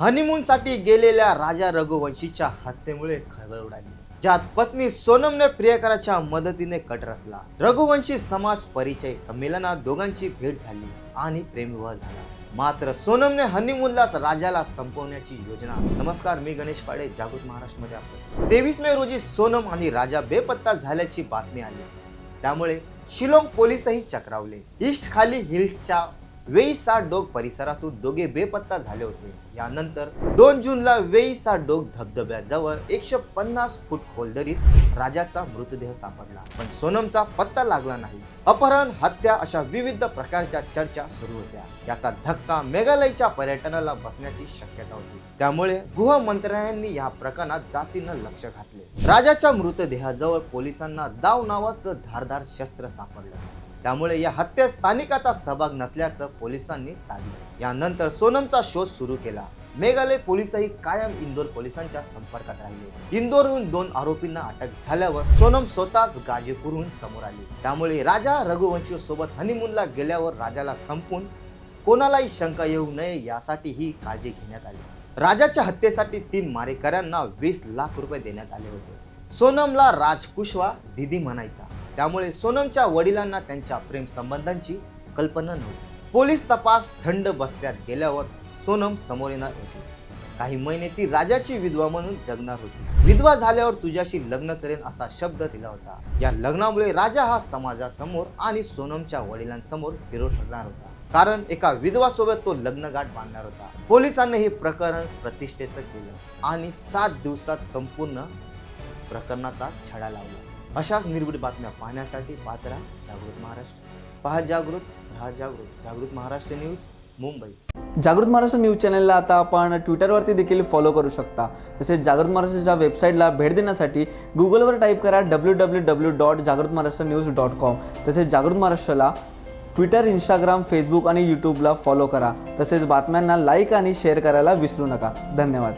हनीमूनसाठी गेलेल्या राजा रघुवंशीच्या हत्येमुळे खळबळ उडाली. ज्यात पत्नी सोनमने प्रियकराच्या मदतीने कट रचला. रघुवंशी समाज परिचय संमेलनात दोघांची भेट झाली आणि प्रेमविवाह झाला. मात्र सोनमने हनीमूनला राजाला संपवण्याची योजना. नमस्कार मी गणेश पाडे जागृत महाराष्ट्रमध्ये आपलं तेवीस मे रोजी सोनम आणि राजा बेपत्ता झाल्याची बातमी आली. त्यामुळे शिलाँग पोलीसही चक्रावले. ईस्ट खाली हिल्सच्या वेईसा डोग परिसरातून दोघे बेपत्ता झाले होते. यानंतर दोन जूनला वेईसा डोग धबधब्याजवळ एकशे पन्नास फूट खोलदरीत राजाचा मृतदेह सापडला. पण सोनमचा पत्ता लागला नाही. अपहरण हत्या अशा विविध प्रकारच्या चर्चा सुरू होत्या. याचा धक्का मेघालयच्या पर्यटनाला बसण्याची शक्यता होती. त्यामुळे गृहमंत्र्यांनी या प्रकरणात जातीनं लक्ष घातले. राजाच्या मृतदेहाजवळ पोलिसांना दाव नावाचं धारदार शस्त्र सापडलं. त्यामुळे या हत्येत स्थानिकाचा सहभाग नसल्याचं पोलिसांनी ताडलं यानंतर सोनमचा शोध सुरू केला. मेघालय पोलिसही कायम इंदोर पोलिसांच्या संपर्कात राहिले. इंदोरहून दोन आरोपींना अटक झाल्यावर सोनम स्वतःच गाजीपूरहून समोर आली. त्यामुळे राजा रघुवंशी सोबत हनीमूनला गेल्यावर राजाला संपून कोणालाही शंका येऊ नये यासाठी ही काळजी घेण्यात आली. राजाच्या हत्येसाठी तीन मारेकऱ्यांना वीस लाख रुपये देण्यात आले होते. सोनमला राज कुशवा दिदी म्हणायचा. त्यामुळे सोनमच्या वडिलांना त्यांच्या प्रेम संबंधांची कल्पना नव्हती. पोलीस तपास थंड बसत्यात गेल्यावर सोनम समोर येणार होती. काही महिने ती राजाची विधवा म्हणून जगणार होती. विधवा झाल्यावर तुझ्याशी लग्न करेन असा शब्द दिला होता. या लग्नामुळे राजा हा समाजासमोर आणि सोनमच्या वडिलांसमोर हिरो ठरणार होता. कारण एका विधवा सोबत तो लग्नगाठ बांधणार होता. पोलिसांनी हे प्रकरण प्रतिष्ठेचं केलं आणि सात दिवसात संपूर्ण प्रकरणाचा छडा लावला. अशाच निर्भीड बातम्या पाहण्यासाठी पात्रा जागृत महाराष्ट्र. पहा जागृत राहा जागृत. जागृत महाराष्ट्र न्यूज मुंबई. जागृत महाराष्ट्र न्यूज चॅनलला आता आपण ट्विटरवरती देखील फॉलो करू शकता. तसेच जागृत महाराष्ट्राच्या वेबसाईटला भेट देण्यासाठी गुगलवर टाईप करा डब्ल्यू डब्ल्यू डब्ल्यू डॉट जागृत महाराष्ट्र न्यूज डॉट कॉम तसेच जागृत महाराष्ट्राला ट्विटर इंस्टाग्राम फेसबुक आणि यूट्यूबला फॉलो करा. तसेच बातम्यांना लाईक आणि शेअर करायला विसरू नका. धन्यवाद.